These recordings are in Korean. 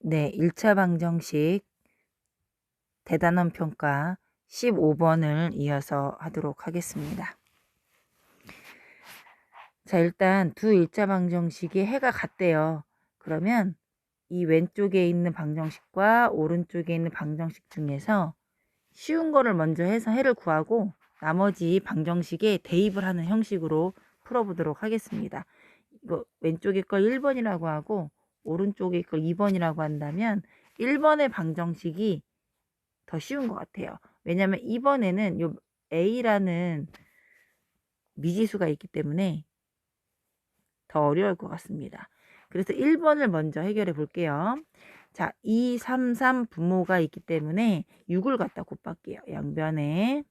네, 1차 방정식 대단원 평가 15번을 이어서 하도록 하겠습니다. 자, 일단 두 1차 방정식이 해가 같대요. 그러면 이 왼쪽에 있는 방정식과 오른쪽에 있는 방정식 중에서 쉬운 거를 먼저 해서 해를 구하고 나머지 방정식에 대입을 하는 형식으로 풀어보도록 하겠습니다. 이거 왼쪽에 걸 1번이라고 하고 오른쪽에 걸 2번이라고 한다면 1번의 방정식이 더 쉬운 것 같아요. 왜냐하면 2번에는 요 A라는 미지수가 있기 때문에 더 어려울 것 같습니다. 그래서 1번을 먼저 해결해 볼게요. 자, 2, 3, 3 분모가 있기 때문에 6을 갖다 곱할게요. 양변에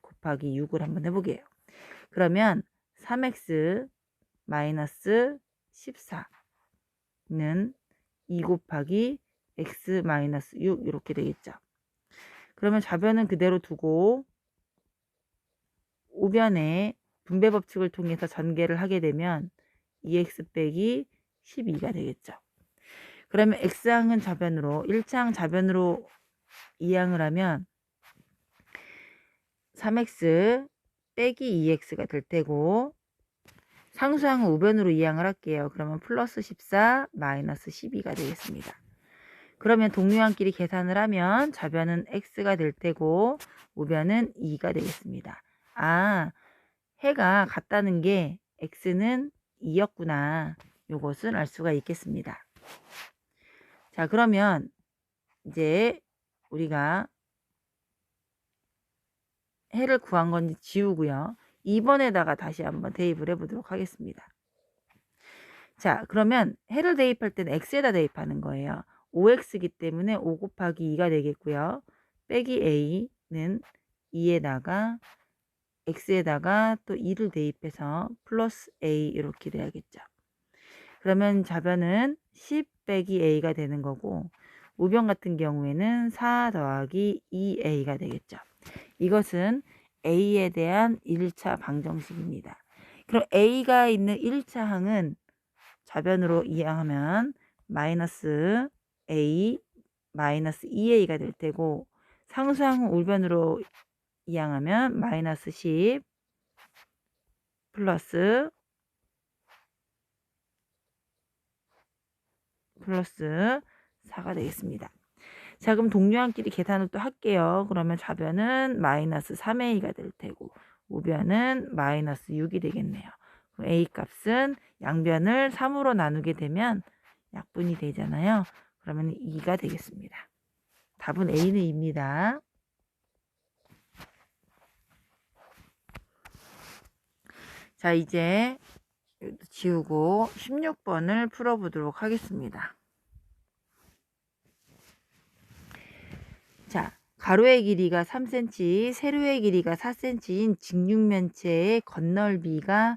곱하기 6을 한번 해보게요. 그러면 3x 마이너스 14는 2 곱하기 x 마이너스 6 이렇게 되겠죠. 그러면 좌변은 그대로 두고 우변에 분배 법칙을 통해서 전개를 하게 되면 2x 빼기 12가 되겠죠. 그러면 x항은 좌변으로 1차항 좌변으로 이항을 하면 3x 빼기 2x가 될 테고 상수항은 우변으로 이항을 할게요. 그러면 플러스 14 마이너스 12가 되겠습니다. 그러면 동류항끼리 계산을 하면 좌변은 x가 될 테고 우변은 2가 되겠습니다. 아, 해가 같다는 게 x는 2였구나. 요것은 알 수가 있겠습니다. 자, 그러면 이제 우리가 해를 구한 건지 지우고요. 2번에다가 다시 한번 대입을 해보도록 하겠습니다. 자, 그러면 해를 대입할 때는 x에다 대입하는 거예요. 5x이기 때문에 5 곱하기 2가 되겠고요. 빼기 a는 2에다가 x에다가 또 2를 대입해서 플러스 a 이렇게 돼야겠죠. 그러면 좌변은 10 빼기 a가 되는 거고 우변 같은 경우에는 4 더하기 2a가 되겠죠. 이것은 a에 대한 1차 방정식입니다. 그럼 a가 있는 1차 항은 좌변으로 이항하면 마이너스 a 마이너스 2a가 될 테고 상수항은 울변으로 이항하면 마이너스 10 플러스 플러스 4가 되겠습니다. 자 그럼 동류항끼리 계산을 또 할게요. 그러면 좌변은 마이너스 3a가 될 테고 우변은 마이너스 6이 되겠네요. a 값은 양변을 3으로 나누게 되면 약분이 되잖아요. 그러면 2가 되겠습니다. 답은 A는 2입니다. 자, 이제 지우고 16번을 풀어보도록 하겠습니다. 자, 가로의 길이가 3cm, 세로의 길이가 4cm인 직육면체의 건널비가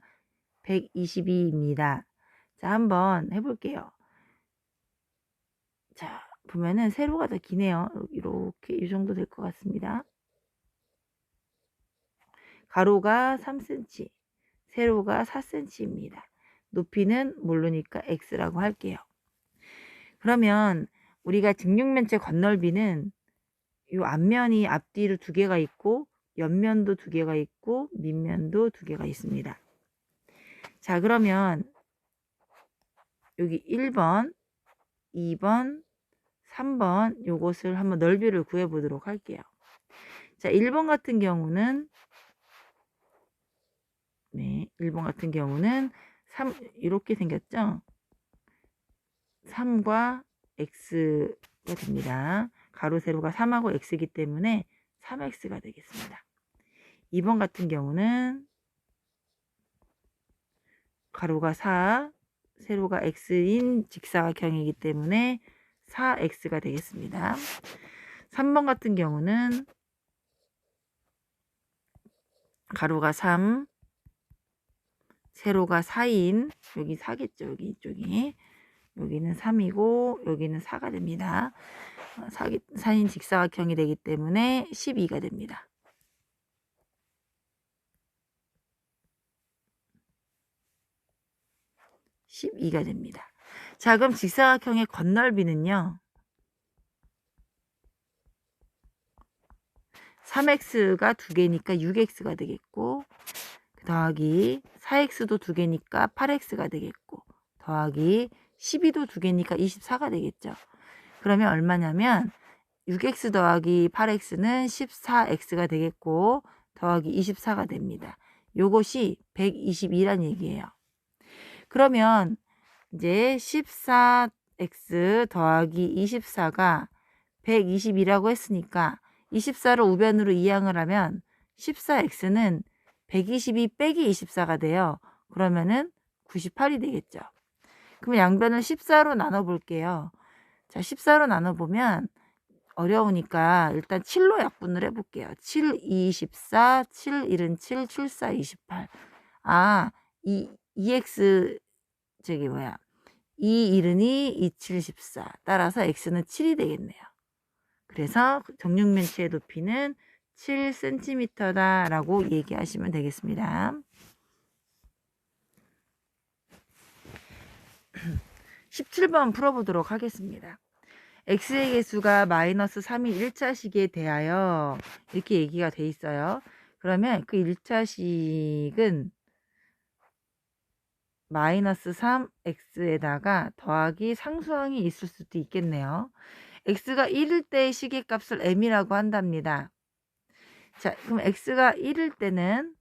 122입니다. 자, 한번 해볼게요. 자, 보면은 세로가 더 기네요. 이렇게 이 정도 될 것 같습니다. 가로가 3cm, 세로가 4cm입니다. 높이는 모르니까 x라고 할게요. 그러면 우리가 직육면체 건널비는 이 앞면이 앞뒤로 두 개가 있고 옆면도 두 개가 있고 밑면도 두 개가 있습니다. 자 그러면 여기 1번, 2번, 3번 요것을 한번 넓이를 구해 보도록 할게요. 자, 1번 같은 경우는 네, 1번 같은 경우는 3 이렇게 생겼죠? 3과 x가 됩니다. 가로 세로가 3하고 x이기 때문에 3x가 되겠습니다. 2번 같은 경우는 가로가 4, 세로가 x인 직사각형이기 때문에 4x가 되겠습니다. 3번 같은 경우는 가로가 3, 세로가 4인 여기 4겠죠. 여기 이쪽이. 여기는 3이고 여기는 4가 됩니다. 4, 4인 직사각형이 되기 때문에 12가 됩니다. 십이가 됩니다. 자, 그럼 직사각형의 건널비는요. 3x가 두 개니까 6x가 되겠고 더하기 4x도 두 개니까 8x가 되겠고 더하기 12도 두 개니까 24가 되겠죠. 그러면 얼마냐면 6x 더하기 8x는 14x가 되겠고 더하기 24가 됩니다. 요것이 122란 얘기예요. 그러면 이제 14x 더하기 24가 122라고 했으니까 24를 우변으로 이항을 하면 14x는 122 빼기 24가 돼요. 그러면은 98이 되겠죠. 그럼 양변을 14로 나눠 볼게요. 자, 14로 나눠 보면 어려우니까 일단 7로 약분을 해 볼게요. 7, 2, 14, 7, 1은 7, 7, 4, 28. 아, 이 2x 저기 뭐야? 2, 1은 2, 2, 7, 14. 따라서 x는 7이 되겠네요. 그래서 정육면체의 높이는 7cm다라고 얘기하시면 되겠습니다. 17번 풀어보도록 하겠습니다. X의 개수가 마이너스 3인 1차 식에 대하여 이렇게 얘기가 돼 있어요. 그러면 그 1차 식은 마이너스 3x에다가 더하기 상수항이 있을 수도 있겠네요. x가 1일 때의 시계값을 m이라고 한답니다. 자, 그럼 x가 1일 때는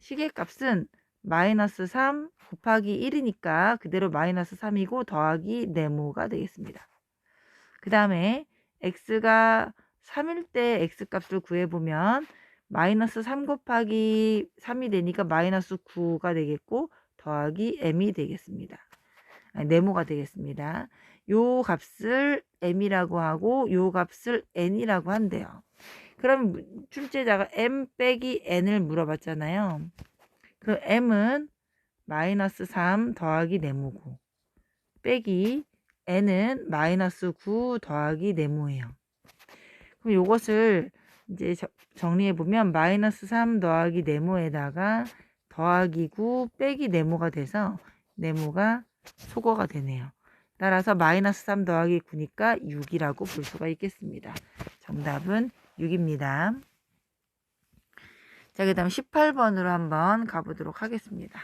시계값은 마이너스 3 곱하기 1이니까 그대로 마이너스 3이고 더하기 네모가 되겠습니다. 그 다음에 x가 3일 때 x값을 구해보면 마이너스 3 곱하기 3이 되니까 마이너스 9가 되겠고 더하기 m이 되겠습니다. 아니, 네모가 되겠습니다. 요 값을 m이라고 하고 요 값을 n이라고 한대요. 그럼 출제자가 m 빼기 n을 물어봤잖아요. 그럼 m은 마이너스 3 더하기 네모고 빼기 n은 마이너스 9 더하기 네모예요. 그럼 요것을 이제 정리해 보면 마이너스 3 더하기 네모에다가 더하기 9 빼기 네모가 돼서 네모가 소거가 되네요. 따라서 마이너스 3 더하기 9니까 6이라고 볼 수가 있겠습니다. 정답은 6입니다. 자, 그 다음 18번으로 한번 가보도록 하겠습니다.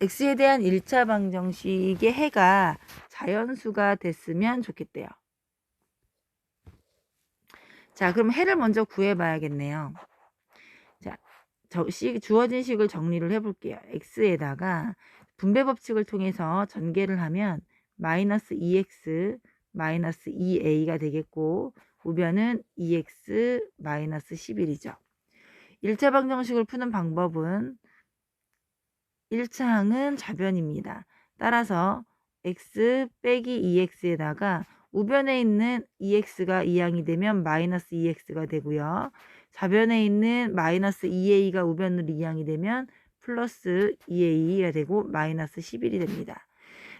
X에 대한 1차 방정식의 해가 자연수가 됐으면 좋겠대요. 자, 그럼 해를 먼저 구해봐야겠네요. 자, 저, 식, 주어진 식을 정리를 해볼게요. x에다가 분배 법칙을 통해서 전개를 하면 마이너스 2x 마이너스 2a가 되겠고 우변은 2x 마이너스 11이죠. 1차 방정식을 푸는 방법은 1차 항은 좌변입니다. 따라서 x 빼기 2x에다가 우변에 있는 2x가 2항이 되면 마이너스 2x가 되고요. 좌변에 있는 마이너스 2a가 우변으로 2항이 되면 플러스 2a가 되고 마이너스 11이 됩니다.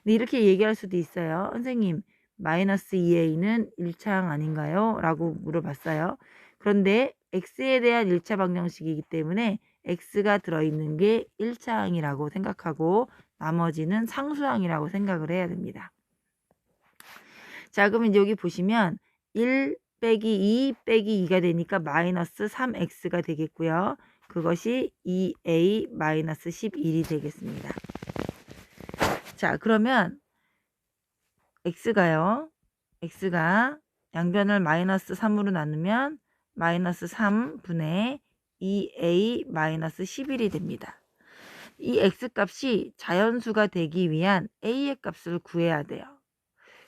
이렇게 얘기할 수도 있어요. 선생님 마이너스 2a는 1차항 아닌가요? 라고 물어봤어요. 그런데 x에 대한 1차 방정식이기 때문에 x가 들어있는 게 1차항이라고 생각하고 나머지는 상수항이라고 생각을 해야 됩니다. 자 그러면 여기 보시면 1 빼기 2 빼기 2가 되니까 마이너스 3x가 되겠고요. 그것이 2a 마이너스 11이 되겠습니다. 자 그러면 x가요. x가 양변을 마이너스 3으로 나누면 마이너스 3분의 2a 마이너스 11이 됩니다. 이 x값이 자연수가 되기 위한 a의 값을 구해야 돼요.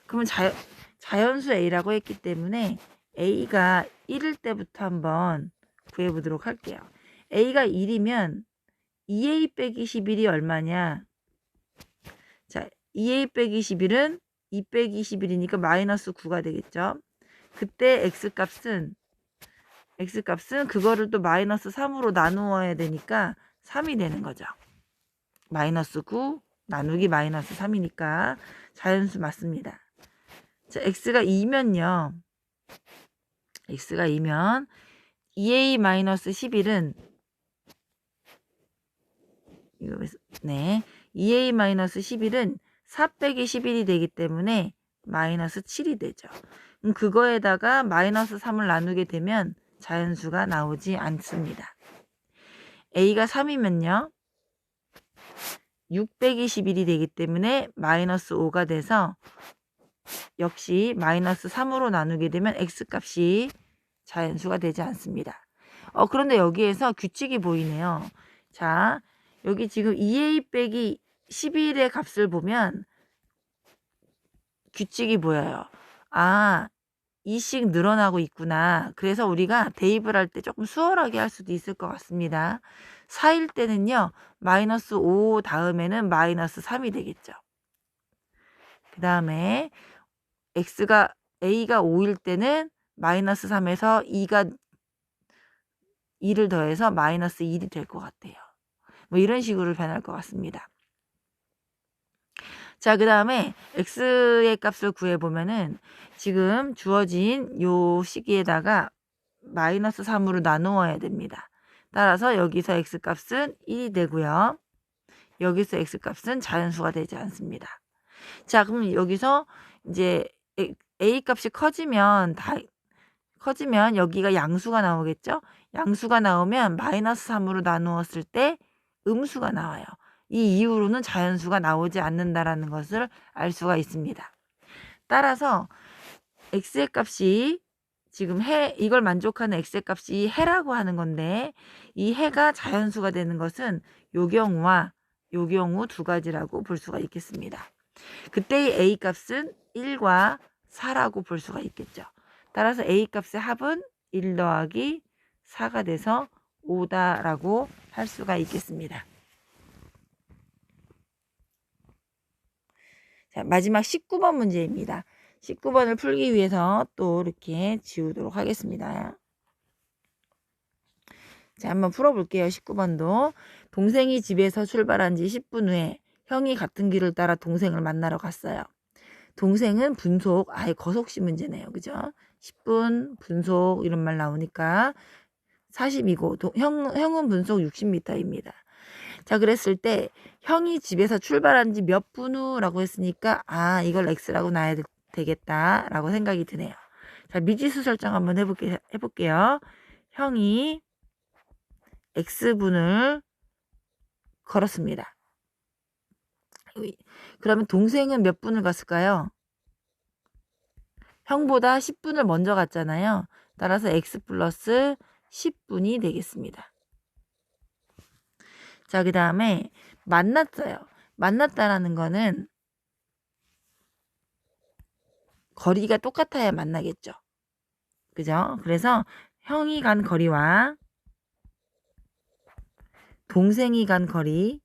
그러면 자, 자연수 a라고 했기 때문에 a가 1일 때부터 한번 구해보도록 할게요. a가 1이면 2a 빼기 11이 얼마냐? 자, 2a 빼기 11은 2 빼기 21이니까 마이너스 9가 되겠죠. 그때 x값은 x값은 그거를 또 마이너스 3으로 나누어야 되니까 3이 되는 거죠. 마이너스 9 나누기 마이너스 3이니까 자연수 맞습니다. 자, x가 2면요. x가 2면 2a 마이너스 11은 이거 왜- 네. 2a-11은 4 빼기 11이 되기 때문에 마이너스 7이 되죠. 그거에다가 마이너스 3을 나누게 되면 자연수가 나오지 않습니다. a가 3이면요. 6 빼기 11이 되기 때문에 마이너스 5가 돼서 역시 마이너스 3으로 나누게 되면 x값이 자연수가 되지 않습니다. 어, 그런데 여기에서 규칙이 보이네요. 자, 여기 지금 2a 빼기 11의 값을 보면 규칙이 보여요. 아, 2씩 늘어나고 있구나. 그래서 우리가 대입을 할 때 조금 수월하게 할 수도 있을 것 같습니다. 4일 때는요, 마이너스 5 다음에는 마이너스 3이 되겠죠. 그 다음에 x가, a가 5일 때는 마이너스 3에서 2가 2를 더해서 마이너스 1이 될 것 같아요. 뭐 이런 식으로 변할 것 같습니다. 자, 그 다음에 x의 값을 구해보면은 지금 주어진 요 시기에다가 마이너스 3으로 나누어야 됩니다. 따라서 여기서 x값은 1이 되고요. 여기서 x값은 자연수가 되지 않습니다. 자, 그럼 여기서 이제 a 값이 커지면 다 커지면 여기가 양수가 나오겠죠? 양수가 나오면 마이너스 3으로 나누었을 때 음수가 나와요. 이 이후로는 자연수가 나오지 않는다라는 것을 알 수가 있습니다. 따라서 x의 값이 지금 해 이걸 만족하는 x의 값이 해라고 하는 건데 이 해가 자연수가 되는 것은 요 경우와 요 경우 두 가지라고 볼 수가 있겠습니다. 그때의 a 값은 1과 4라고 볼 수가 있겠죠. 따라서 a 값의 합은 1 더하기 4가 돼서 5다라고 할 수가 있겠습니다. 자, 마지막 19번 문제입니다. 19번을 풀기 위해서 또 이렇게 지우도록 하겠습니다. 자, 한번 풀어볼게요. 19번도. 동생이 집에서 출발한 지 10분 후에 형이 같은 길을 따라 동생을 만나러 갔어요. 동생은 분속, 아예 거속시 문제네요. 그죠? 10분, 분속, 이런 말 나오니까 40이고, 형, 형은 분속 60m입니다. 자, 그랬을 때, 형이 집에서 출발한 지 몇 분 후라고 했으니까, 아, 이걸 x라고 놔야 되겠다. 라고 생각이 드네요. 자, 미지수 설정 한번 해볼게, 해볼게요. 형이 x분을 걸었습니다. 그러면 동생은 몇 분을 갔을까요? 형보다 10분을 먼저 갔잖아요. 따라서 x 플러스 10분이 되겠습니다. 자, 그 다음에 만났어요. 만났다라는 거는 거리가 똑같아야 만나겠죠. 그죠? 그래서 형이 간 거리와 동생이 간 거리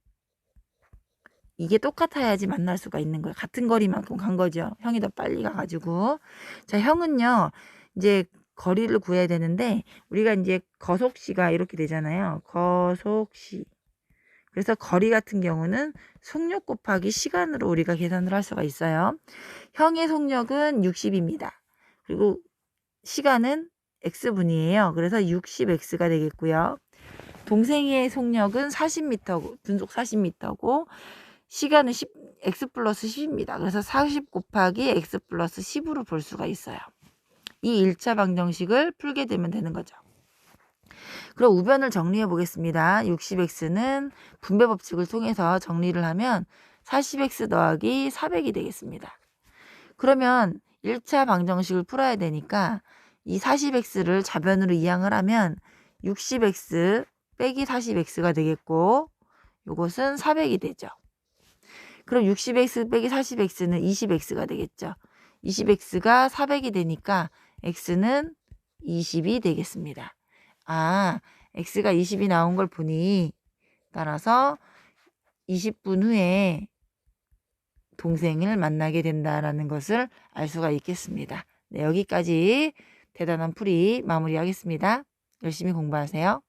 이게 똑같아야지 만날 수가 있는 거예요. 같은 거리만큼 간 거죠. 형이 더 빨리 가가지고. 자, 형은요, 이제 거리를 구해야 되는데, 우리가 이제 거속시가 이렇게 되잖아요. 거속시. 그래서 거리 같은 경우는 속력 곱하기 시간으로 우리가 계산을 할 수가 있어요. 형의 속력은 60입니다. 그리고 시간은 x분이에요. 그래서 60x가 되겠고요. 동생의 속력은 40m, 분속 40m고, 시간은 10, x 플러스 10입니다. 그래서 40 곱하기 x 플러스 10으로 볼 수가 있어요. 이 1차 방정식을 풀게 되면 되는 거죠. 그럼 우변을 정리해 보겠습니다. 60x는 분배 법칙을 통해서 정리를 하면 40x 더하기 400이 되겠습니다. 그러면 1차 방정식을 풀어야 되니까 이 40x를 좌변으로 이항을 하면 60x 빼기 40x가 되겠고 이것은 400이 되죠. 그럼 60x 빼기 40x는 20x가 되겠죠. 20x가 400이 되니까 x는 20이 되겠습니다. 아, x가 20이 나온 걸 보니 따라서 20분 후에 동생을 만나게 된다라는 것을 알 수가 있겠습니다. 네, 여기까지 대단한 풀이 마무리하겠습니다. 열심히 공부하세요.